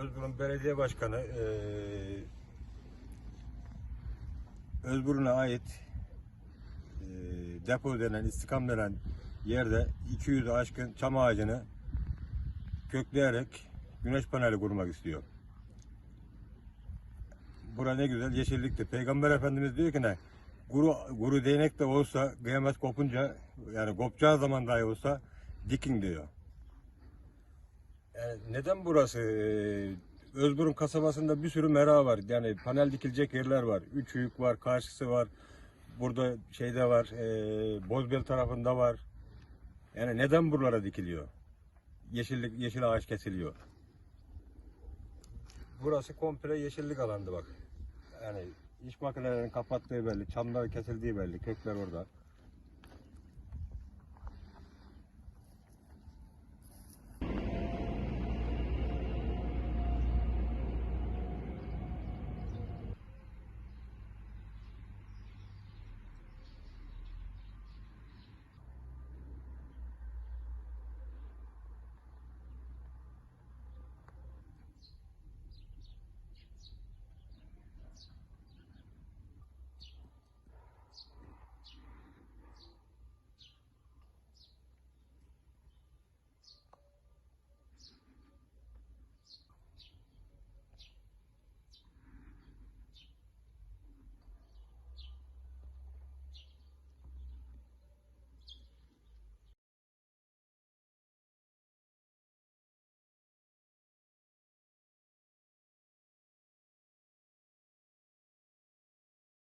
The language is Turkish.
Özburun Belediye Başkanı eee Özburun'a ait eee, depo denen, istikam denen yerde 200 aşkın çam ağacını kökleyerek güneş paneli kurmak istiyor. Bura ne güzel yeşillikti. Peygamber Efendimiz diyor ki ne? Kuru, kuru değnek de olsa kıyamet kopunca yani kopacağı zaman dahi olsa dikin diyor. Yani neden burası? Ee, Özburun kasabasında bir sürü mera var. Yani panel dikilecek yerler var. Üç büyük var, karşısı var. Burada şeyde var, e, Bozbel tarafında var. Yani neden buralara dikiliyor? Yeşillik, yeşil ağaç kesiliyor. Burası komple yeşillik alandı bak. Yani iş makinelerinin kapattığı belli, çamlar kesildiği belli, kökler orada.